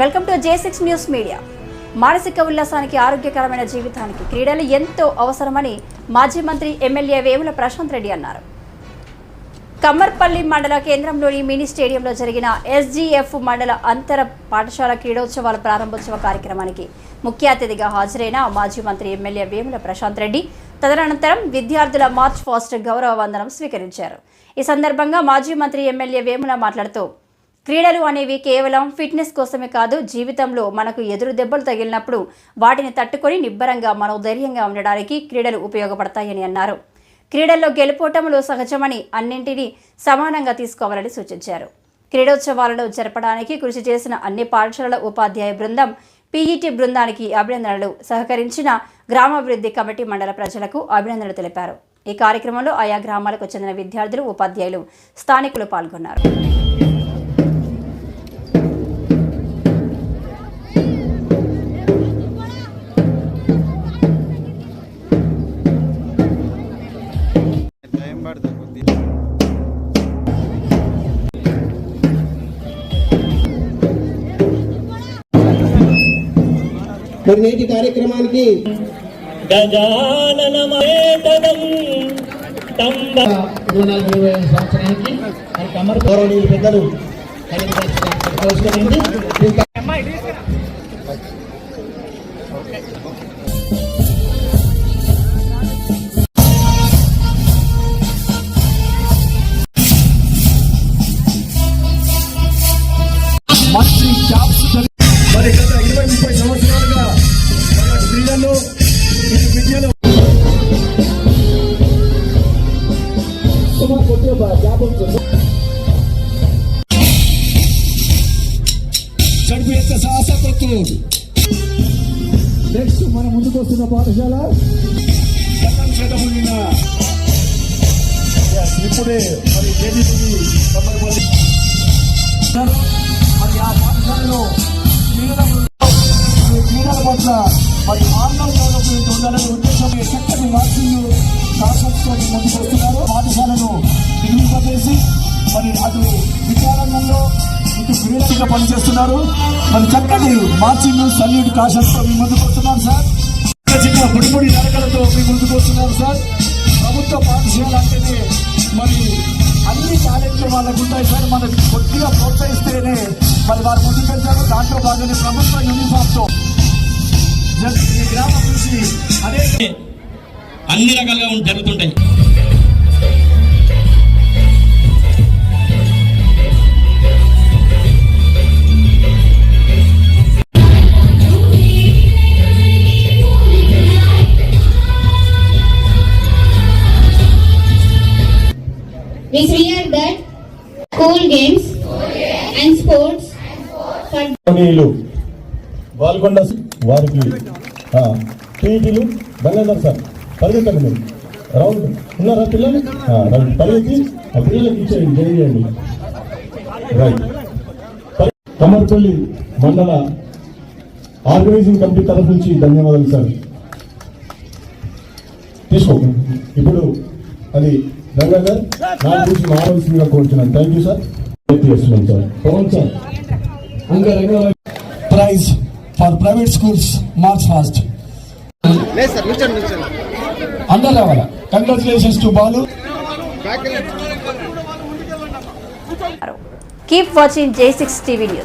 Welcome to J six news media. మానసిక ఉల్లాసానికి ఆరోగ్యకరమైన జీవితానికి క్రీడలు ఎంతో అవసరమని మాజీ మంత్రి ఎమ్మెల్యే వేముల ప్రశాంత్ రెడ్డి అన్నారు. కమ్మర్పల్లి మండల కేంద్రంలోని మినీ స్టేడియంలో జరిగిన ఎస్జీఎఫ్ మండల అంతర పాఠశాల క్రీడోత్సవాల ప్రారంభోత్సవ కార్యక్రమానికి ముఖ్య అతిథిగా హాజరైన మాజీ మంత్రి ఎమ్మెల్యే వేముల ప్రశాంత్ రెడ్డి తదనంతరం విద్యార్థుల మార్చ్ ఫాస్ట్ గౌరవ వందనం స్వీకరించారు. ఈ సందర్భంగా మాజీ మంత్రి ఎమ్మెల్యే వేముల మాట్లాడుతూ క్రీడలు అనేవి కేవలం ఫిట్నెస్ కోసమే కాదు జీవితంలో మనకు ఎదురు దెబ్బలు తగిలినప్పుడు వాటిని తట్టుకొని నిబ్బరంగా మనోధైర్యంగా ఉండడానికి క్రీడలు ఉపయోగపడతాయని అన్నారు. క్రీడల్లో గెలుపోటములు సహజమని అన్నింటినీ సమానంగా తీసుకోవాలని సూచించారు. క్రీడోత్సవాలను జరపడానికి కృషి చేసిన అన్ని పాఠశాలల ఉపాధ్యాయ బృందం పీఈటీ బృందానికి అభినందనలు. సహకరించిన గ్రామాభివృద్ధి కమిటీ మండల ప్రజలకు అభినందనలు తెలిపారు. ఈ కార్యక్రమంలో ఆయా గ్రామాలకు చెందిన విద్యార్థులు ఉపాధ్యాయులు స్థానికులు పాల్గొన్నారు. టైం పడుతుంది కొద్దిగా. మరి నేటి కార్యక్రమానికి సంవత్సరానికి గౌరవనీయులు పెద్దలు కౌన్సిలరింది యొక్క సాహసపత్తు నెక్స్ట్ మన ముందుకు వస్తున్న పాఠశాల. ఇప్పుడే మరి మరి ఆ పాఠశాలలో క్రీడల పట్ల మరి ఆన్లైన్ డెవలప్మెంట్ ఉండాలనే ఉద్దేశం చక్కటి ముందుకు వస్తున్నారు. పాఠశాలను నిర్మింపజేసి మరి అటు విద్యారంగంలో ఇటు పనిచేస్తున్నారు. మరి చక్కటి మార్చింగ్ సల్యూట్ కాన్సెప్ట్తో మీ ముందుకు వస్తున్నారు సార్. చిన్న చిన్న పొడి మీ ముందుకు వస్తున్నారు సార్. ప్రభుత్వ పాఠశాల అంటేనే మరి అన్ని టాలెంట్లు వాళ్ళకు ఉంటాయి సార్. మనకు కొద్దిగా ప్రోత్సహిస్తేనే మరి వారు ముందుకెళ్తారు. దాంట్లో భాగంగా ప్రభుత్వ యూనిఫామ్తో గ్రామం నుంచి అనేక అన్ని రకాలుగా జరుగుతుంటాయి. We swear that school games and sports. for నీళ్ళు వారికి టీటీలు బంగారు సార్ పరిగెత్తండి మీరు. రౌండ్ ఉన్నారా పిల్లలు? రౌండ్ పరిగెత్తి ఆ పిల్లలకి ఇచ్చేయండి జై చేయండి. రైట్ పరి- కమర్పల్లి మండల ఆర్గనైజింగ్ కమిటీ తరఫు నుంచి ధన్యవాదాలు సార్. తీసుకో ఇప్పుడు అది గంగాధర్ నా గురించి మారవలసిందిగా కోరుతున్నాను. థ్యాంక్ యూ సార్ చేస్తున్నాం సార్ పవన్ సార్ అంగరంగ prize for private schools march fast అందరు రావాలా? Congratulations to Balu keep watching J six TV news